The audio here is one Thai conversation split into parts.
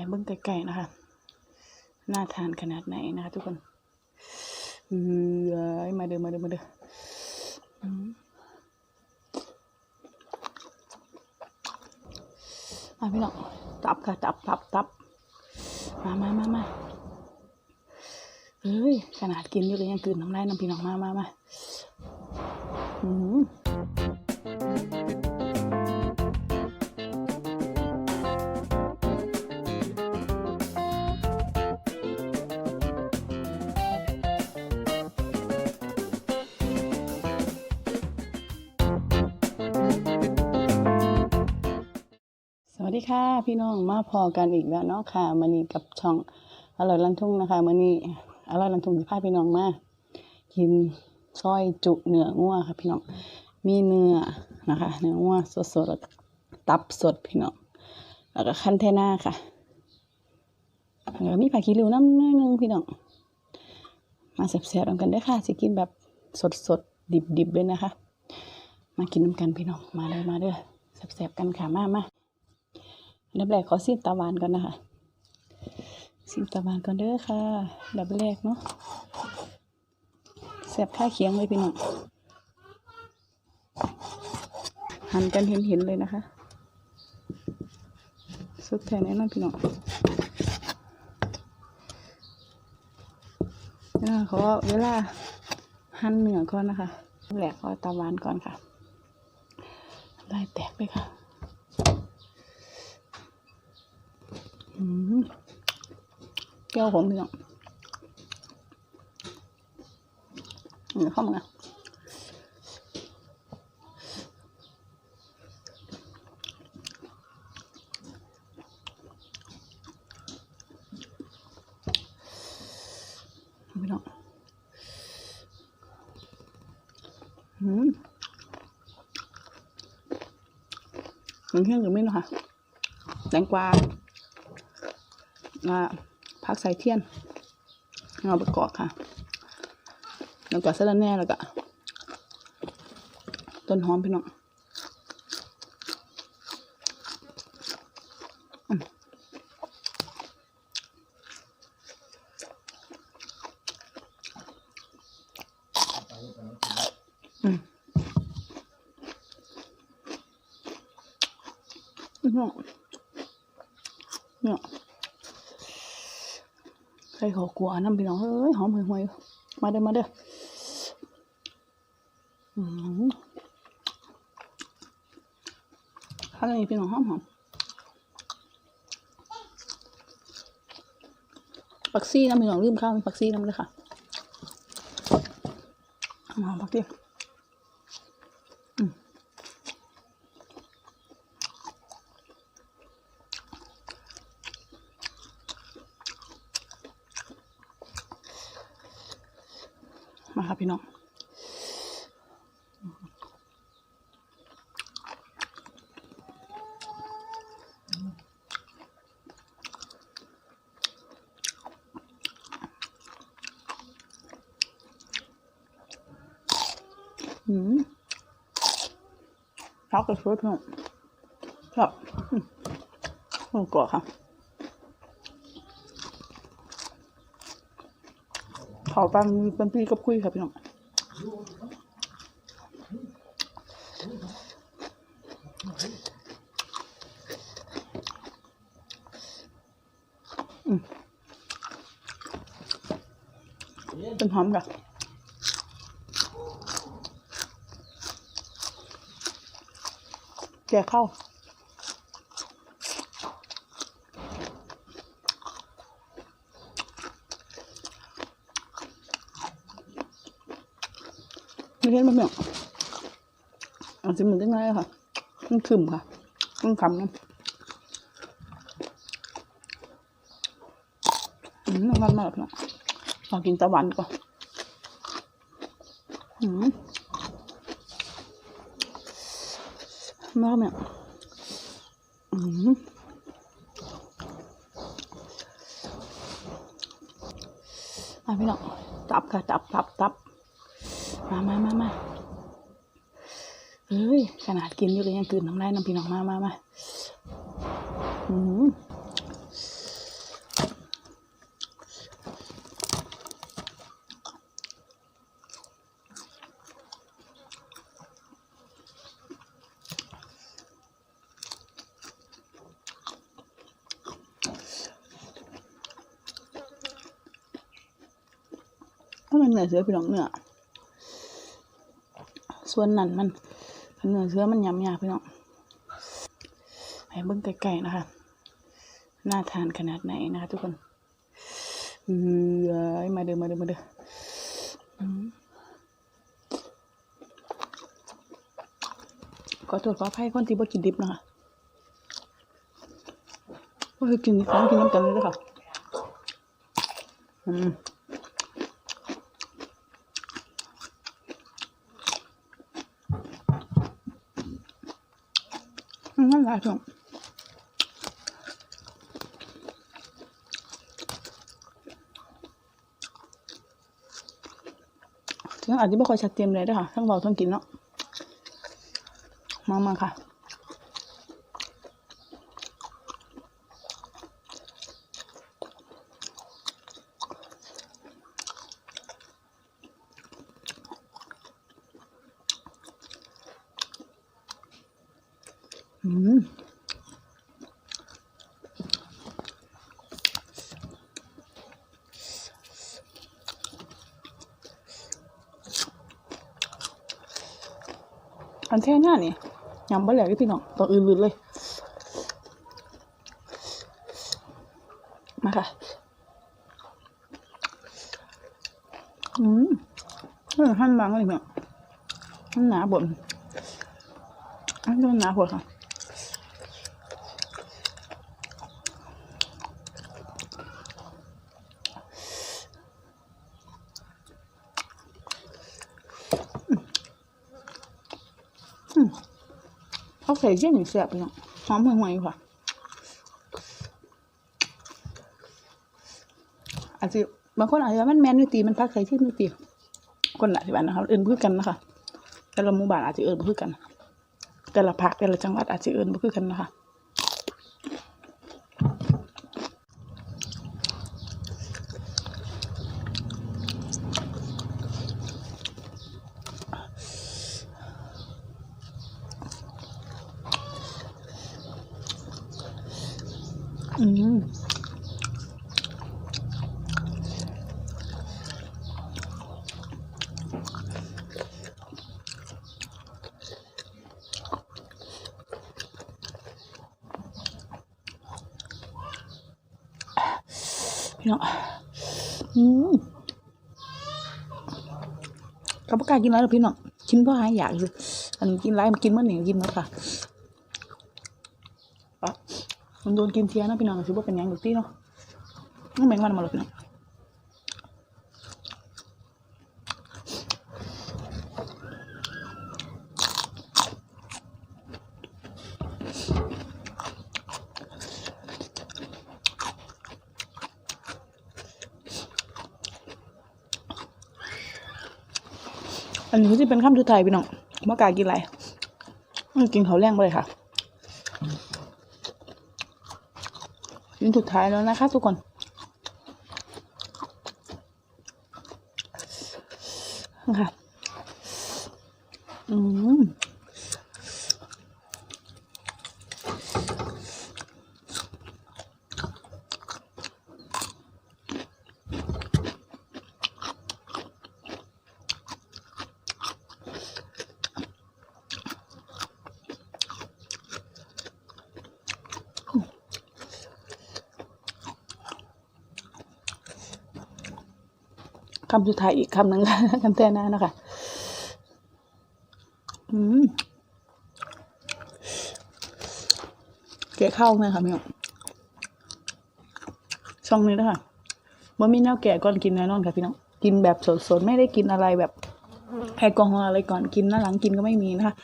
ให้เบิ่งใกล้ๆนะคะ น่าทานขนาดไหนนะคะทุกคนเอ้ยมาเด้อมาเด้อมาเด้ออืมมาพี่น้องตับค่ะตับตับตับมามามามาเอ้ย ขนาดกินอยู่เลยยังกลืนน้ำลายน้ำพี่น้องมามามาอืม ดีค่ะ พี่น้องมาพอกันอีกแล้วเนาะค่ะมันนี้กับช่องอร่อยลันทุ่งนะคะมันนี้อร่อยลันทุ่งจะพาพี่น้องมากินซอยจุเนื้องัวค่ะ พี่น้องมีเนื้อนะคะ เนื้องัวสดๆแล้วตับสดพี่น้องแล้วก็คันเทน่าค่ะแล้วก็มีผักขี้ริ้วน้ำนึงพี่น้องมาแซ่บๆกันเด้ค่ะสิกินแบบสดๆดิบๆเลยนะคะ มากินน้ำกันพี่น้องมาเลยมาเด้อแซ่บๆกันค่ะมามา อันดับแรกขอซิมตาหวานก่อนนะคะซิมตาหวานก่อนเด้อค่ะอันดับแรกเนาะแสบข้าเคียงเลยพี่น้องหั่นกันเห็นเห็นเลยนะคะ สุดแท้แน่นอนพี่น้องอ่าขอเวลาหั่นเหนือก่อนนะคะอันดับแรกขอตาหวานก่อนค่ะได้แตกเลยค่ะ อืม แก้วผมพี่น้องเดี๋ยวเข้ามานะพี่น้องอืมมันเที่ยงหรือไม่เนะค่ะแตงกวา ผักใส่เทียนเอาไปกรอกค่ะ แล้วก็สะระแน่แล้วก็ต้นหอมพี่น้องอืมอืมพี่น้องเนี่ย ใส่ขอกลัวน้ำพี่น้องเฮ้ยหอมห่วยมาเด้อมาเด้อข้าวนี้พี่น้องหอมหอมปักซี่น้ำพี่น้องลืมข้าวมีปักซี่น้ำเลยค่ะหอมปักซี่ มาค่ะพี่น้องอืมชอบกระชุดพี่น้องชอบอืมหมูกรอบค่ะ ขอปังเป็นพี่กับคุยค่ะพี่น้องเป็นหอมกับแกะเข้า เห็นมันเนี่ยเอาสิมันได้ไงค่ะมันขึ้นค่ะมันคำนะอืมน้ำมันมากเนาะเรากินตะวันก่อนอืมมากเนี่ยอืมมาพี่น้องตับค่ะตับตับตับ มามามามาเฮ้ยขนาดกินอยู่เลยยังกืนน้ำลายน้ำพี่น้องมามามาอืมถ้เหนื่อยเสือพี่น้องเหนื่อย ส่วนนั้นมันเนื้อเสือมันยำยากพี่น้องให้เบิ่งไกลๆนะคะน่าทานขนาดไหนนะคะทุกคนเอ้ยมาเด้อมาเด้อมาเด้ออืมขอโทษขออภัยคนที่บ่กินดิบนะคะก็คือกินของกินน้ำกันเลยด้อค่ะอืม นั่นแหละช่วงถึงอาจจะไม่ค่อยชัดเจนเลยด้วยค่ะ ทั้งเบาทั้งกินเนาะมามาค่ะ อันแท้หน้านี่ยำบะเหลวที่พี่น้องตัวอื่นๆเลย มาค่ะ อืมเออหั่นบางเลยเนี่ยหั่นหนาบนอันนี้หนาหัวค่ะ เขาใส่เส้นหนึ่งเสียบเนาะหอมห่วยๆอยู่ค่ะอาจจะบางคนอาจจะว่ามันแมนนิตีมันพักใส่ที่นิตีคนละที่บ้านนะคะเอื่นพือกันนะคะแต่ละหมู่บ้านอาจจะเอื่นพือกัน แต่ละภาคแต่ละจังหวัดอาจจะเอื่นพือกันนะคะ อืมพี่น้องอืมกับปากกากินแล้วพี่น้องกินเพราะหายอยากอยู่อันกินไรมันกินเมื่อหนึ่งกินเมื่อค่ะ มันโดนกินเทียนะพี่น้องถือว่าเป็นยังหรือตีเนาะมันแมงวันมาหรอกพี่น้องอันนี้ที่เป็นข้ามสุดท้ายพี่น้องเมื่อกากินอะไรกินเขาแรงไปเลยค่ะ ชิ้นสุดท้ายแล้วนะคะ ทุกคนค่ะ อืม คำสุดท้ายอีกคำหนึ่งคำแท้หน้านะคะอืมเกะข้าวไหมคะพี่น้องช่องนี้นะคะว่ามีแนวแก่ก่อนกินแน่นอนค่ะพี่น้องกินแบบสดๆไม่ได้กินอะไรแบบแอลกอฮอล์อะไรก่อนกินนะหลังกินก็ไม่มีนะคะ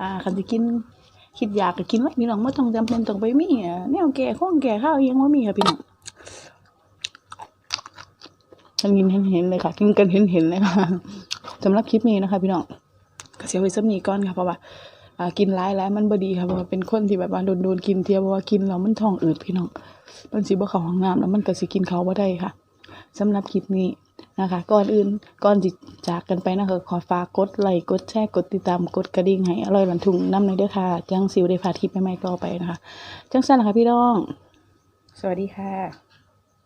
อ่าคันจะกินคิดอยากก็กินไว้พี่น้องไม่ต้องจำเป็นต้องไปมีอะแนวแก่ข้องแก่ข้าวยังว่ามีค่ะพี่น้อง กันกินเห็นเห็นเลยค่ะกินกันเห็นเห็นเลยค่ะสำหรับคลิปนี้นะคะ พี่น้องก็เสียไว้สักนีก่อนค่ะเพราะว่ากินร้ายแล้วมันบดีค่ะเพราะว่าเป็นคนที่แบบว่าโดนโดนกินเทียเพราะว่ากินแล้วมันท้องอืดพี่น้องมันสิบ่เขาห้องน้ำแล้วมันก็สิกินเขาวบ่ได้ค่ะสำหรับคลิปนี้นะคะ ก่อนอื่นก่อนจิจากกันไปนะคะขอฝากกดไลค์กดแชร์กดติดตามกดกระดิ่งให้อร่อยหลันทุงน้ำในเด้อค่ะจังสิวได้พาทิพย์ใหม่ๆต่อไปนะคะ จังสั้นนะคะพี่น้อง สวัสดีค่ะ